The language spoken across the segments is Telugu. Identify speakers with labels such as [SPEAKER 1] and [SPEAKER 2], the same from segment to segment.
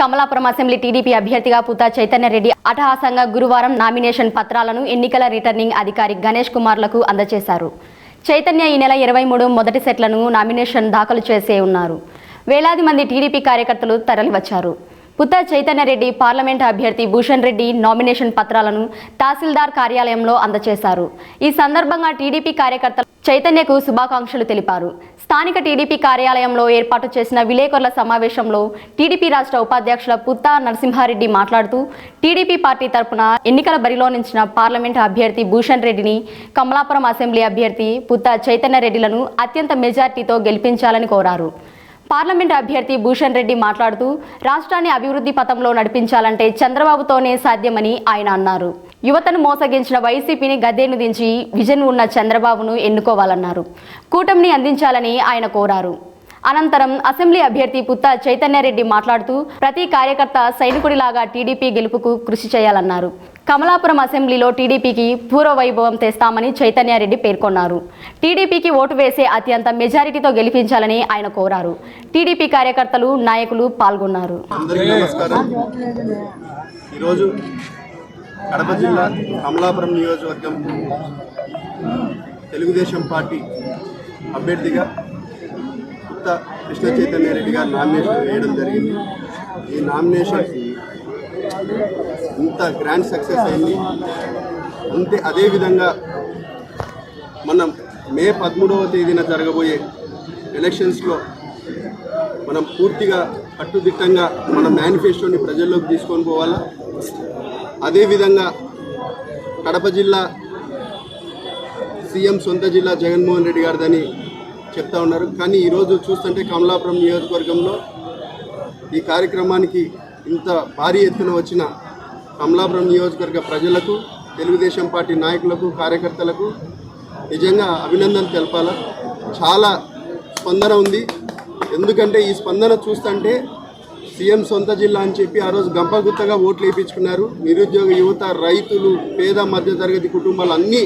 [SPEAKER 1] కమలాపురం అసెంబ్లీ టీడీపీ అభ్యర్థిగా పుతా చైతన్యరెడ్డి అటహాసంగా గురువారం నామినేషన్ పత్రాలను ఎన్నికల రిటర్నింగ్ అధికారి గణేష్ కుమార్లకు అందజేశారు. చైతన్య ఈ నెల ఇరవై మూడు మొదటి సెట్లను నామినేషన్ దాఖలు చేసే ఉన్నారు. వేలాది మంది టీడీపీ కార్యకర్తలు తరలివచ్చారు. పుత్త చైతన్యరెడ్డి పార్లమెంట్ అభ్యర్థి భూషణ్ రెడ్డి నామినేషన్ పత్రాలను తహసీల్దార్ కార్యాలయంలో అందజేశారు. ఈ సందర్భంగా టీడీపీ కార్యకర్తలు చైతన్యకు శుభాకాంక్షలు తెలిపారు. స్థానిక టీడీపీ కార్యాలయంలో ఏర్పాటు చేసిన విలేకరుల సమావేశంలో టీడీపీ రాష్ట్ర ఉపాధ్యక్షుల పుత్తా నరసింహారెడ్డి మాట్లాడుతూ టీడీపీ పార్టీ తరపున ఎన్నికల బరిలో నిలిచిన పార్లమెంట్ అభ్యర్థి భూషణ్ రెడ్డిని కమలాపురం అసెంబ్లీ అభ్యర్థి పుత్తా చైతన్యరెడ్డిలను అత్యంత మెజార్టీతో గెలిపించాలని కోరారు. పార్లమెంట్ అభ్యర్థి భూషణ్ రెడ్డి మాట్లాడుతూ రాష్ట్రాన్ని అభివృద్ధి పథంలో నడిపించాలంటే చంద్రబాబుతోనే సాధ్యమని ఆయన అన్నారు. యువతను మోసగించిన వైసీపీని గద్దెను దించి విజన్ ఉన్న చంద్రబాబును ఎన్నుకోవాలన్నారు. కూటమిని అందించాలని ఆయన కోరారు. అనంతరం అసెంబ్లీ అభ్యర్థి పుత్త చైతన్యారెడ్డి మాట్లాడుతూ ప్రతి కార్యకర్త సైనికుడిలాగా టీడీపీ గెలుపుకు కృషి చేయాలన్నారు. కమలాపురం అసెంబ్లీలో టీడీపీకి పూర్వ వైభవం తెస్తామని చైతన్యారెడ్డి పేర్కొన్నారు. టీడీపీకి ఓటు వేసే అత్యంత మెజారిటీతో గెలిపించాలని ఆయన కోరారు. టీడీపీ కార్యకర్తలు నాయకులు పాల్గొన్నారు.
[SPEAKER 2] కడప జిల్లా కమలాపురం నియోజకవర్గం తెలుగుదేశం పార్టీ అభ్యర్థిగా కొత్త కృష్ణ చైతన్య రెడ్డి గారు నామినేషన్ వేయడం జరిగింది. ఈ నామినేషన్ ఇంత గ్రాండ్ సక్సెస్ అయింది. అంతే అదేవిధంగా మనం మే పదమూడవ తేదీన జరగబోయే ఎలక్షన్స్లో మనం పూర్తిగా కట్టుదిట్టంగా మన మేనిఫెస్టోని ప్రజల్లోకి తీసుకొని పోవాలా? అదేవిధంగా కడప జిల్లా సీఎం సొంత జిల్లా జగన్మోహన్ రెడ్డి గారిదని చెప్తా ఉన్నారు. కానీ ఈరోజు చూస్తుంటే కమలాపురం నియోజకవర్గంలో ఈ కార్యక్రమానికి ఇంత భారీ ఎత్తున వచ్చిన కమలాపురం నియోజకవర్గ ప్రజలకు తెలుగుదేశం పార్టీ నాయకులకు కార్యకర్తలకు నిజంగా అభినందన తెలపాల? చాలా స్పందన ఉంది. ఎందుకంటే ఈ స్పందన చూస్తుంటే సీఎం సొంత జిల్లా అని చెప్పి ఆ రోజు గంపగుత్తగా ఓట్లు వేయించుకున్నారు. నిరుద్యోగ యువత రైతులు పేద మధ్యతరగతి కుటుంబాలు అన్నీ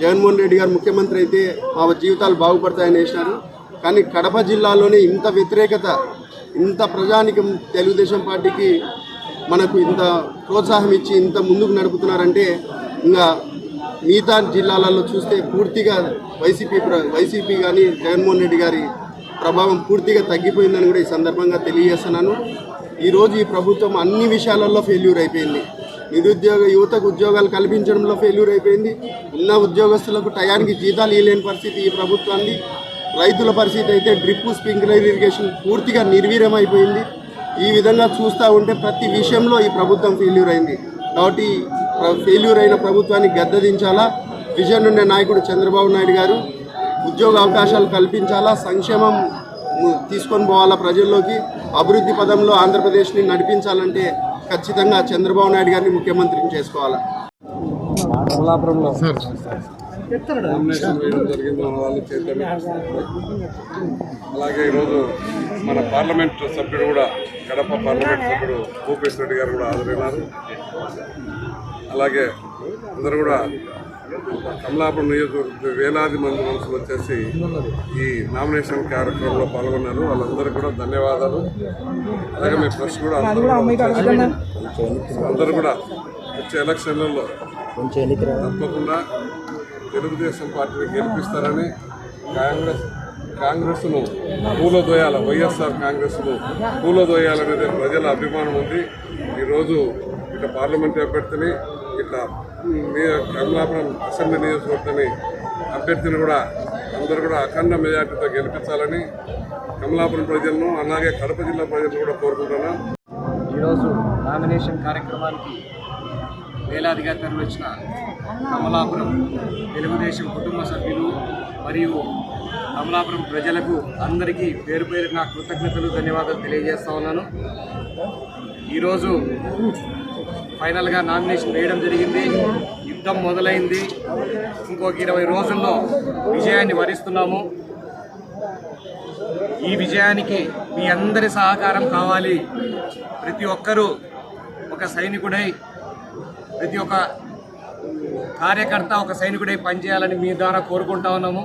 [SPEAKER 2] జగన్మోహన్ రెడ్డి గారు ముఖ్యమంత్రి అయితే మా జీవితాలు బాగుపడతాయని వేసినారు. కానీ కడప జిల్లాలోనే ఇంత వ్యతిరేకత ఇంత ప్రజానికం తెలుగుదేశం పార్టీకి మనకు ఇంత ప్రోత్సాహం ఇచ్చి ఇంత ముందుకు నడుపుతున్నారంటే ఇంకా మిగతా జిల్లాలలో చూస్తే పూర్తిగా వైసీపీ వైసీపీ కానీ జగన్మోహన్ రెడ్డి గారి ప్రభావం పూర్తిగా తగ్గిపోయిందని కూడా ఈ సందర్భంగా తెలియజేస్తున్నాను. ఈరోజు ఈ ప్రభుత్వం అన్ని విషయాలలో ఫెయిల్యూర్ అయిపోయింది. నిరుద్యోగ యువతకు ఉద్యోగాలు కల్పించడంలో ఫెయిల్యూర్ అయిపోయింది. ఉన్న ఉద్యోగస్తులకు టయానికి జీతాలు ఇవ్వలేని పరిస్థితి ఈ ప్రభుత్వాన్ని రైతుల పరిస్థితి అయితే డ్రిప్ స్ప్రింక్లర్ ఇరిగేషన్ పూర్తిగా నిర్వీర్యం అయిపోయింది ఈ విధంగా చూస్తూ ఉంటే ప్రతి విషయంలో ఈ ప్రభుత్వం ఫెయిల్యూర్ అయింది. కాబట్టి ఫెయిల్యూర్ అయిన ప్రభుత్వాన్ని గద్దదించాలా? విజన్ ఉండే నాయకుడు చంద్రబాబు నాయుడు గారు ఉద్యోగ అవకాశాలు కల్పించాలా? సంక్షేమం తీసుకొని పోవాలా ప్రజల్లోకి? అభివృద్ధి పదంలో ఆంధ్రప్రదేశ్ని నడిపించాలంటే ఖచ్చితంగా చంద్రబాబు నాయుడు గారిని ముఖ్యమంత్రిని చేసుకోవాలా.
[SPEAKER 3] కమలాపురంలో నామినేషన్ వేయడం జరిగింది మన వాళ్ళు అలాగే ఈరోజు మన పార్లమెంట్ సభ్యుడు కూడా కడప పార్లమెంట్ సభ్యుడు భూపేష్ రెడ్డి గారు కూడా హాజరైనారు. అలాగే అందరూ కూడా కమలాపురం నియోజకవర్గ వేలాది మంది మనుషులు వచ్చేసి ఈ నామినేషన్ కార్యక్రమంలో పాల్గొన్నారు. వాళ్ళందరూ కూడా ధన్యవాదాలు. అలాగే మీ ప్రెస్ కూడా అందరూ కూడా వచ్చేసి అందరూ కూడా వచ్చే ఎలక్షన్లలో తప్పకుండా తెలుగుదేశం పార్టీని గెలిపిస్తారని కాంగ్రెస్ కాంగ్రెస్ను పూలదోయాల వైఎస్ఆర్ కాంగ్రెస్ను పూలదోయాలనేది ప్రజల అభిమానం ఉంది. ఈరోజు ఇట్లా పార్లమెంట్ అభ్యర్థిని ఇట్లా మీ కమలాపురం అసెంబ్లీ నియోజకవర్గాన్ని అభ్యర్థిని కూడా అందరూ కూడా అఖండ మెజార్టీతో గెలిపించాలని కమలాపురం ప్రజలను అలాగే కడప జిల్లా ప్రజలను కూడా కోరుకుంటున్నాను
[SPEAKER 4] ఈరోజు నామినేషన్ కార్యక్రమానికి వేలాదిగా తరలివచ్చిన కమలాపురం తెలుగుదేశం కుటుంబ సభ్యులు మరియు అమలాపురం ప్రజలకు అందరికీ పేరు పేరు నా కృతజ్ఞతలు ధన్యవాదాలు తెలియజేస్తా ఉన్నాను. ఈరోజు ఫైనల్గా నామినేషన్ వేయడం జరిగింది. యుద్ధం మొదలైంది. ఇంకొక ఇరవై రోజుల్లో విజయాన్ని వరిస్తున్నాము. ఈ విజయానికి మీ అందరి సహకారం కావాలి. ప్రతి ఒక్కరూ ఒక సైనికుడై ప్రతి ఒక్క కార్యకర్త ఒక సైనికుడై పనిచేయాలని మీ ద్వారా కోరుకుంటా ఉన్నాము.